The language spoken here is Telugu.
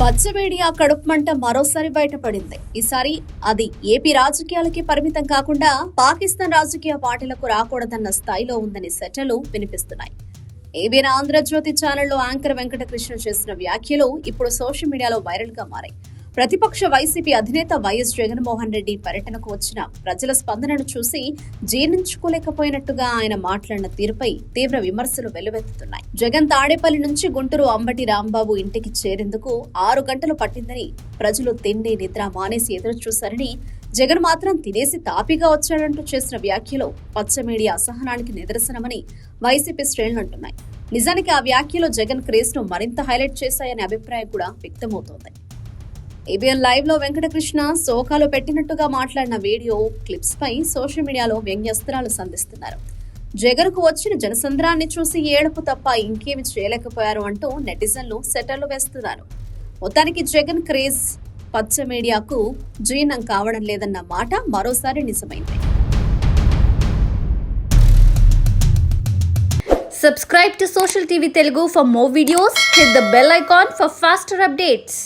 పచ్చ మీడియా కడుపుమంట మరోసారి బయటపడింది. ఈసారి అది ఏపీ రాజకీయాలకి పరిమితం కాకుండా పాకిస్తాన్ రాజకీయ పార్టీలకు రాకూడదన్న స్థాయిలో ఉందని సెటలు వినిపిస్తున్నాయి. ఏబీఎన్ ఆంధ్రజ్యోతి ఛానల్లో యాంకర్ వెంకటకృష్ణ చేసిన వ్యాఖ్యలు ఇప్పుడు సోషల్ మీడియాలో వైరల్గా మారాయి. ప్రతిపక్ష వైసీపీ అధినేత వైఎస్ జగన్మోహన్ రెడ్డి పర్యటనకు వచ్చిన ప్రజల స్పందనను చూసి జీర్ణించుకోలేకపోయినట్టుగా ఆయన మాట్లాడిన తీరుపై తీవ్ర విమర్శలు వెల్లువెత్తుతున్నాయి. జగన్ తాడేపల్లి నుంచి గుంటూరు అంబటి రాంబాబు ఇంటికి చేరేందుకు ఆరు గంటలు పట్టిందని ప్రజలు తిండి నిద్ర మానేసి ఎదురు చూశారని జగన్ మాత్రం తినేసి తాపీగా వచ్చాడంటూ చేసిన వ్యాఖ్యలో పచ్చ మీడియా అసహనానికి నిదర్శనమని వైసీపీ శ్రేణులు అంటున్నాయి. నిజానికి ఆ వ్యాఖ్యలో జగన్ క్రేజ్ను మరింత హైలైట్ చేశాయనే అభిప్రాయం కూడా వ్యక్తమవుతోంది. ఏబిఎన్ లైవ్లో వెంకటకృష్ణ సోకాలు పెట్టినట్టుగా మాట్లాడిన వీడియో క్లిప్స్ పై సోషల్ మీడియాలో వ్యంగ్యస్త్రాలు సంధిస్తున్నారు. జగన్కు వచ్చిన జనసంద్రాన్ని చూసి ఏడుపు తప్ప ఇంకేమి చేయలేకపోయారు అంటూ నెటిజన్లు సెటర్లు వేస్తున్నారు. మొత్తానికి జగన్ క్రేజ్ పచ్చ మీడియాకు జీర్ణం కావడం లేదన్న మాట మరోసారి నిజమైంది. Subscribe to social TV Telugu for more videos hit the bell icon for faster updates